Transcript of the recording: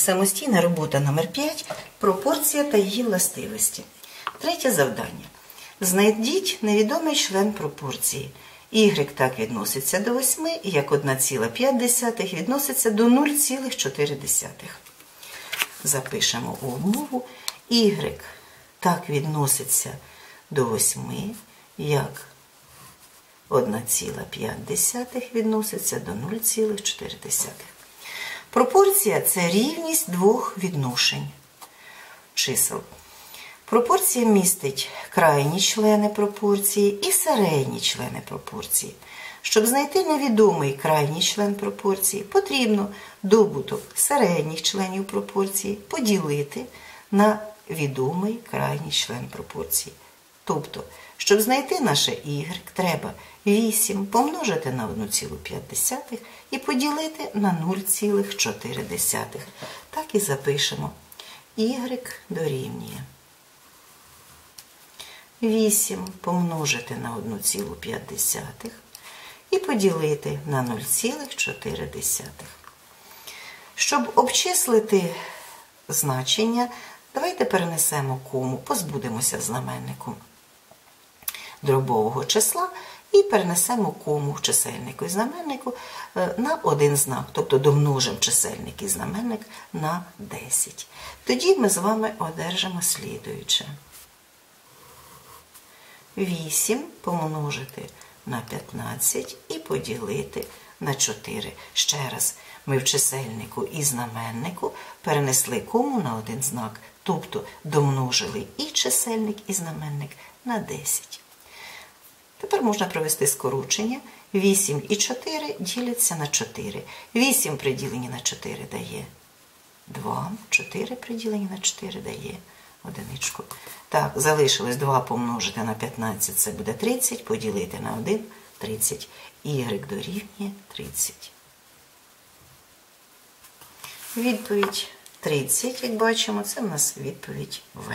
Самостійна робота номер 5 пропорція та її властивості. Третє завдання. Знайдіть невідомий член пропорції. Y так відноситься до 8, як 1,5 відноситься до 0,4. Запишемо умову. Y так відноситься до 8, як 1,5 відноситься до 0,4. Пропорція це рівність двох відношень чисел. Пропорція містить крайні члени пропорції і середні члени пропорції. Щоб знайти невідомий крайній член пропорції, потрібно добуток середніх членів пропорції поділити на відомий крайній член пропорції. Тобто, щоб знайти наше y, треба 8 помножити на 1,5 і поділити на 0,4. Так і запишемо. y дорівнює 8 помножити на 1,5 і поділити на 0,4. Щоб обчислити значення, давайте перенесемо кому, позбудемося знаменнику дробового числа і перенесемо кому в чисельнику і знаменнику на один знак, тобто домножимо чисельник і знаменник на 10. Тоді ми з вами одержимо слідуюче. 8 помножити на 15 і поділити на 4. Ще раз, ми в чисельнику і знаменнику перенесли кому на один знак, тобто домножили і чисельник, і знаменник на 10. Тепер можна провести скорочення. 8 і 4 діляться на 4. 8 приділені на 4 дає 2, 4 приділені на 4 дає одиничку. Так, залишилось 2 помножити на 15, це буде 30, поділити на 1 30. Y дорівнює 30. Відповідь 30, як бачимо, це в нас відповідь В.